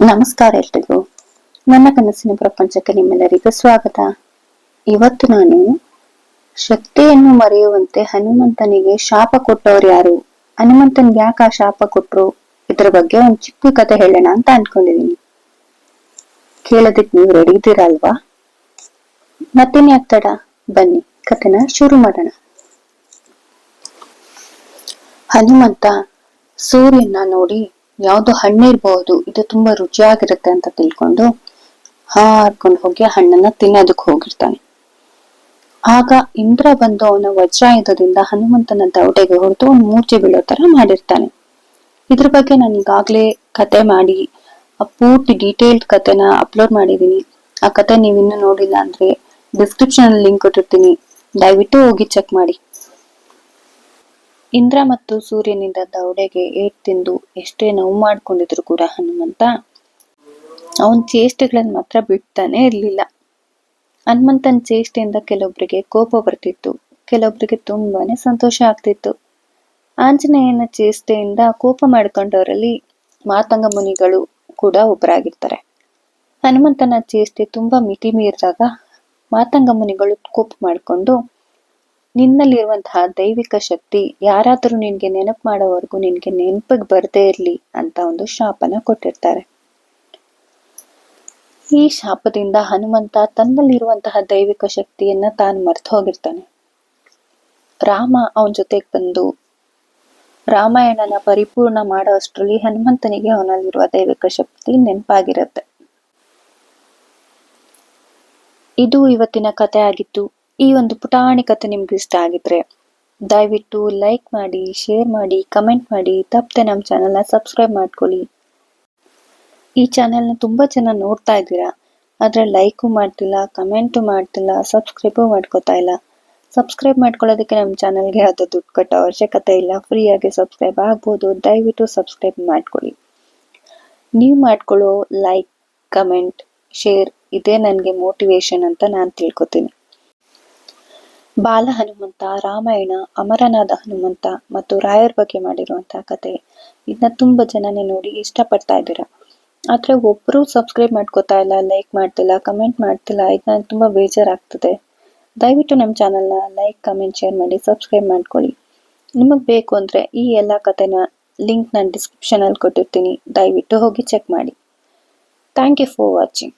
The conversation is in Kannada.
ನಮಸ್ಕಾರ ಎಲ್ರಿಗೂ. ನನ್ನ ಕನಸಿನ ಪ್ರಪಂಚಕ್ಕೆ ನಿಮ್ಮೆಲ್ಲರಿಗೂ ಸ್ವಾಗತ. ಇವತ್ತು ನಾನು ಶಕ್ತಿಯನ್ನು ಮರೆಯುವಂತೆ ಹನುಮಂತನಿಗೆ ಶಾಪ ಕೊಟ್ಟವ್ರು ಯಾರು? ಹನುಮಂತನ್ಗೆ ಯಾಕೆ ಆ ಶಾಪ ಕೊಟ್ರು? ಇದ್ರ ಬಗ್ಗೆ ಒಂದ್ ಚಿಕ್ಕ ಕತೆ ಹೇಳೋಣ ಅಂತ ಅನ್ಕೊಂಡಿದೀನಿ. ಕೇಳೋದಕ್ಕೆ ನೀವು ರೆಡಿ ಇದ್ದೀರಾ ಅಲ್ವಾ? ಮತ್ತೇನ್ ಆಗ್ತಡ ಬನ್ನಿ ಕತೆನ ಶುರು ಮಾಡೋಣ. ಹನುಮಂತ ಸೂರ್ಯನ ನೋಡಿ ಯಾವ್ದು ಇರಬಹುದು ಇದು ತುಂಬಾ ರುಚಿಯಾಗಿರುತ್ತೆ ಅಂತ ತಿಳ್ಕೊಂಡು ಹಾರ್ಕೊಂಡು ಹೋಗಿ ಹಣ್ಣನ್ನ ತಿನ್ನೋದಕ್ ಹೋಗಿರ್ತಾನೆ. ಆಗ ಇಂದ್ರ ಬಂದು ಅವನ ವಜ್ರಾಯುಧದಿಂದ ಹನುಮಂತನ ದೌಡೆಗೆ ಹೊಡೆದು ಮೂರ್ಛೆ ಬೀಳೋ ತರ ಮಾಡಿರ್ತಾನೆ. ಇದ್ರ ಬಗ್ಗೆ ನಾನು ಈಗಾಗ್ಲೇ ಕತೆ ಮಾಡಿ ಪೂರ್ತಿ ಡೀಟೇಲ್ಡ್ ಕತೆನ ಅಪ್ಲೋಡ್ ಮಾಡಿದೀನಿ. ಆ ಕತೆ ನೀವಿನ್ನೂ ನೋಡಿಲ್ಲ ಅಂದ್ರೆ ಡಿಸ್ಕ್ರಿಪ್ಷನ್ ಲಿಂಕ್ ಕೊಟ್ಟಿರ್ತೀನಿ. ದಯವಿಟ್ಟು ಹೋಗಿ ಚೆಕ್ ಮಾಡಿ. ಇಂದ್ರ ಮತ್ತು ಸೂರ್ಯನಿಂದ ದೌಡೆಗೆ ಏಟ್ ತಿಂದು ಎಷ್ಟೇ ನೋವು ಮಾಡ್ಕೊಂಡಿದ್ರು ಕೂಡ ಹನುಮಂತ, ಅವನ ಚೇಷ್ಟೆಗಳನ್ನ ಮಾತ್ರ ಬಿಡ್ತಾನೆ ಇರ್ಲಿಲ್ಲ. ಹನುಮಂತನ ಚೇಷ್ಟೆಯಿಂದ ಕೆಲವೊಬ್ಬರಿಗೆ ಕೋಪ ಬರ್ತಿತ್ತು ಕೆಲವೊಬ್ಬರಿಗೆ ತುಂಬಾನೇ ಸಂತೋಷ ಆಗ್ತಿತ್ತು. ಆಂಜನೇಯನ ಚೇಷ್ಟೆಯಿಂದ ಕೋಪ ಮಾಡ್ಕೊಂಡವರಲ್ಲಿ ಮಾತಂಗ ಮುನಿಗಳು ಕೂಡ ಒಬ್ಬರಾಗಿರ್ತಾರೆ ಹನುಮಂತನ ಚೇಷ್ಟೆ ತುಂಬಾ ಮಿತಿ ಮೀರಿದಾಗ ಮಾತಂಗ ಮುನಿಗಳು ಕೋಪ ಮಾಡಿಕೊಂಡು ನಿನ್ನಲ್ಲಿರುವಂತಹ ದೈವಿಕ ಶಕ್ತಿ ಯಾರಾದರೂ ನಿನ್ಗೆ ನೆನಪು ಮಾಡೋವರೆಗೂ ನಿನ್ಗೆ ನೆನಪಿಗೆ ಬರದೇ ಇರಲಿ ಅಂತ ಒಂದು ಶಾಪನ ಕೊಟ್ಟಿರ್ತಾರೆ. ಈ ಶಾಪದಿಂದ ಹನುಮಂತ ತನ್ನಲ್ಲಿರುವಂತಹ ದೈವಿಕ ಶಕ್ತಿಯನ್ನ ತಾನು ಮರ್ತು ಹೋಗಿರ್ತಾನೆ. ರಾಮ ಅವನ ಜೊತೆಗೆ ಬಂದು ರಾಮಾಯಣನ ಪರಿಪೂರ್ಣ ಮಾಡೋ ಅಷ್ಟರಲ್ಲಿ ಹನುಮಂತನಿಗೆ ಅವನಲ್ಲಿರುವ ದೈವಿಕ ಶಕ್ತಿ ನೆನಪಾಗಿರುತ್ತೆ. ಇದು ಇವತ್ತಿನ ಕತೆ ಆಗಿತ್ತು. ಈ ಒಂದು ಪುಟಾಣಿ ಕಥೆ ನಿಮ್ಗೆ ಇಷ್ಟ ಆಗಿದ್ರೆ ದಯವಿಟ್ಟು ಲೈಕ್ ಮಾಡಿ ಶೇರ್ ಮಾಡಿ ಕಮೆಂಟ್ ಮಾಡಿ, ತಪ್ಪದೆ ನಮ್ಮ ಚಾನಲ್ನ ಸಬ್ಸ್ಕ್ರೈಬ್ ಮಾಡ್ಕೊಳ್ಳಿ. ಈ ಚಾನೆಲ್ನ ತುಂಬಾ ಜನ ನೋಡ್ತಾ ಇದ್ದೀರಾ, ಆದ್ರೆ ಲೈಕು ಮಾಡ್ತಿಲ್ಲ ಕಮೆಂಟು ಮಾಡ್ತಿಲ್ಲ ಸಬ್ಸ್ಕ್ರೈಬು ಮಾಡ್ಕೋತಾ ಇಲ್ಲ. ಸಬ್ಸ್ಕ್ರೈಬ್ ಮಾಡ್ಕೊಳ್ಳೋದಕ್ಕೆ ನಮ್ಮ ಚಾನಲ್ಗೆ ಅದು ದುಡ್ಡು ಕಟ್ಟೋ ಅವಶ್ಯಕತೆ ಇಲ್ಲ ಫ್ರೀಯಾಗಿ ಸಬ್ಸ್ಕ್ರೈಬ್ ಆಗ್ಬೋದು, ದಯವಿಟ್ಟು ಸಬ್ಸ್ಕ್ರೈಬ್ ಮಾಡ್ಕೊಳ್ಳಿ. ನೀವು ಮಾಡ್ಕೊಳ್ಳೋ ಲೈಕ್ ಕಮೆಂಟ್ ಶೇರ್ ಇದೇ ನನಗೆ ಮೋಟಿವೇಶನ್ ಅಂತ ನಾನು ತಿಳ್ಕೊತೀನಿ. ಬಾಲ ಹನುಮಂತ ರಾಮಾಯಣ, ಅಮರನಾದ ಹನುಮಂತ ಮತ್ತು ರಾಯರ್ ಬಗ್ಗೆ ಮಾಡಿರುವಂತಹ ಕತೆ. ಇದನ್ನ ತುಂಬಾ ಜನನೇ ನೋಡಿ ಇಷ್ಟಪಡ್ತಾ ಇದ್ದೀರಾ. ಆದ್ರೆ ಒಬ್ರು ಸಬ್ಸ್ಕ್ರೈಬ್ ಮಾಡ್ಕೋತಾ ಇಲ್ಲ ಲೈಕ್ ಮಾಡ್ತಿಲ್ಲ ಕಮೆಂಟ್ ಮಾಡ್ತಿಲ್ಲ ಇದು ನನಗೆ ತುಂಬಾ ಬೇಜಾರಾಗ್ತದೆ. ದಯವಿಟ್ಟು ನಮ್ಮ ಚಾನಲ್ನ ಲೈಕ್ ಕಮೆಂಟ್ ಶೇರ್ ಮಾಡಿ ಸಬ್ಸ್ಕ್ರೈಬ್ ಮಾಡ್ಕೊಳ್ಳಿ. ನಿಮಗೆ ಬೇಕು ಅಂದ್ರೆ ಈ ಎಲ್ಲ ಕತೆನ ಲಿಂಕ್ ನಾನು ಡಿಸ್ಕ್ರಿಪ್ಷನ್ ಅಲ್ಲಿ ಕೊಟ್ಟಿರ್ತೀನಿ. ದಯವಿಟ್ಟು ಹೋಗಿ ಚೆಕ್ ಮಾಡಿ. Thank you for watching